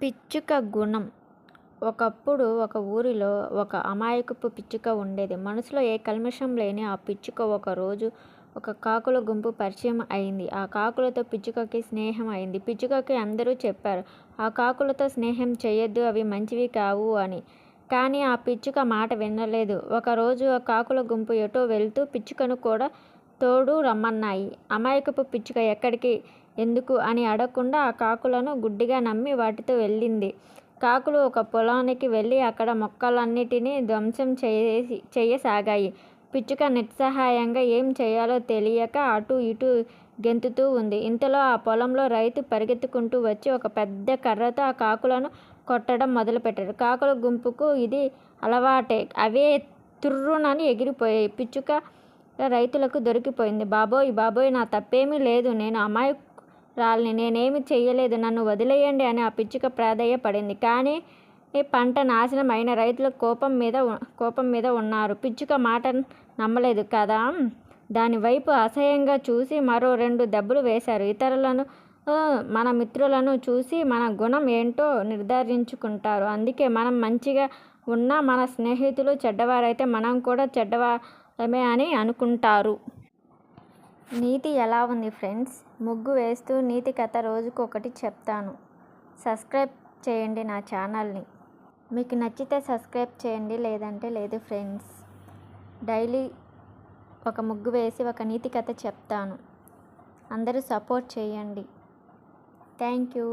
పిచ్చుక గుణం ఒకప్పుడు ఒక ఊరిలో ఒక అమాయకపు పిచ్చుక ఉండేది. మనసులో ఏ కల్మషం లేని ఆ పిచ్చుక ఒక రోజు ఒక కాకుల గుంపు పరిచయం అయింది. ఆ కాకులతో పిచ్చుకకి స్నేహం అయింది. పిచ్చుకకి అందరూ చెప్పారు ఆ కాకులతో స్నేహం చెయ్యొద్దు అవి మంచివి కావు అని. కానీ ఆ పిచ్చుక మాట వినలేదు. ఒకరోజు ఆ కాకుల గుంపు ఎటో వెళ్తూ పిచ్చుకను కూడా తోడు రమ్మన్నాయి. అమాయకపు పిచ్చుక ఎక్కడికి, ఎందుకు అని అడగకుండా ఆ కాకులను గుడ్డిగా నమ్మి వాటితో వెళ్ళింది. కాకులు ఒక పొలానికి వెళ్ళి అక్కడ మొక్కలన్నిటినీ ధ్వంసం చెయ్యసాగాయి. పిచ్చుక నిస్సహాయంగా ఏం చెయ్యాలో తెలియక అటూ ఇటూ గెంతుతూ ఉంది. ఇంతలో ఆ పొలంలో రైతు పరిగెత్తుకుంటూ వచ్చి ఒక పెద్ద కర్రతో ఆ కాకులను కొట్టడం మొదలుపెట్టాడు. కాకుల గుంపుకు ఇది అలవాటే. అవే తుర్రునని ఎగిరిపోయాయి. పిచ్చుక రైతులకు దొరికిపోయింది. బాబోయ్! బాబోయ్! నా తప్పేమీ లేదు. నేను అమాయకురాలిని నేనేమి చేయలేదు నన్ను వదిలేయండి అని ఆ పిచ్చుక ప్రాధేయపడింది. కానీ పంట నాశనం అయిన రైతుల కోపం మీద కోపం మీద ఉన్నారు. పిచ్చుక మాట నమ్మలేదు కదా! దానివైపు అసహ్యంగా చూసి మరో రెండు దెబ్బలు వేశారు. ఇతరులను మన మిత్రులను చూసి మన గుణం ఏంటో నిర్ధారించుకుంటారు. అందుకే మనం మంచిగా ఉన్న మన స్నేహితులు చెడ్డవారైతే మనం కూడా చెడ్డవాళ్ళమే అని అనుకుంటారు. నీతి ఎలా ఉంది ఫ్రెండ్స్? ముగ్గు వేస్తూ నీతి కథ రోజుకొకటి చెప్తాను. సబ్స్క్రైబ్ చేయండి నా ఛానల్ని. మీకు నచ్చితే సబ్స్క్రైబ్ చేయండి. లేదంటే లేదు ఫ్రెండ్స్. డైలీ ఒక ముగ్గు వేసి ఒక నీతి కథ చెప్తాను. అందరూ సపోర్ట్ చేయండి. Thank you